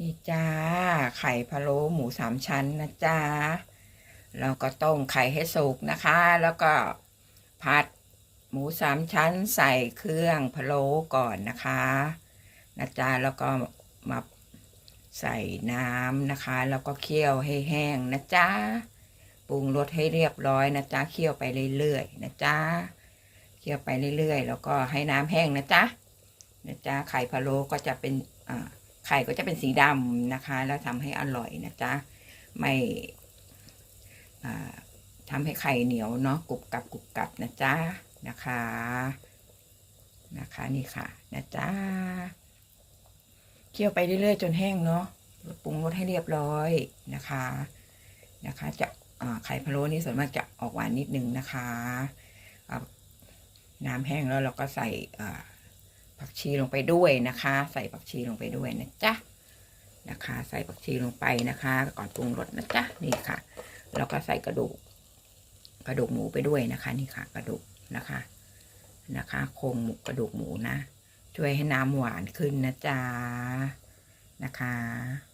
นี่จ้า ไข่พะโล้หมูสามชั้นนะจ้าแล้วก็ต้มไข่ให้สุกนะคะ แล้วก็ผัดหมูสามชั้นใส่เครื่องพะโล้ก่อนนะคะนะจ๊ะแล้วก็มาใส่น้ำนะคะ แล้วก็เคี่ยวให้แห้งนะจ๊ะปรุงรสให้เรียบร้อยนะจ๊ะเคี่ยวไปเรื่อยๆนะจ๊ะเคี่ยวไปเรื่อยๆ แล้วก็ให้น้ำแห้งนะจ๊ะนะจ๊ะไข่พะโล้ก็จะเป็นอ่า ไข่ก็จะเป็นสีดำนะคะ แล้วทำให้อร่อยนะจ๊ะไม่ทำให้ไข่เหนียวเนาะกรุบกับกรุบกับนะจ๊ะนะคะนะคะนี่ค่ะนะจ๊ะเคี่ยวไปเรื่อยๆ จนแห้งเนาะปรุงรสให้เรียบร้อยนะคะนะคะ จะไข่พะโล้นี่ส่วนมากจะออกหวานนิดนึงนะคะ น้ำแห้งแล้วเราก็ใส่ ผักชีลงไปด้วยนะคะ ใส่ผักชีลงไปด้วยนะจ๊ะนะคะ ใส่ผักชีลงไปนะคะ ก่อนปรุงรสนะจ๊ะนี่ค่ะ แล้วก็ใส่กระดูก กระดูกหมูไปด้วยนะคะ นี่ค่ะ กระดูกนะคะนะคะโครงหมูกระดูกหมูนะ ช่วยให้น้ำหวานขึ้นนะจ๊ะนะคะ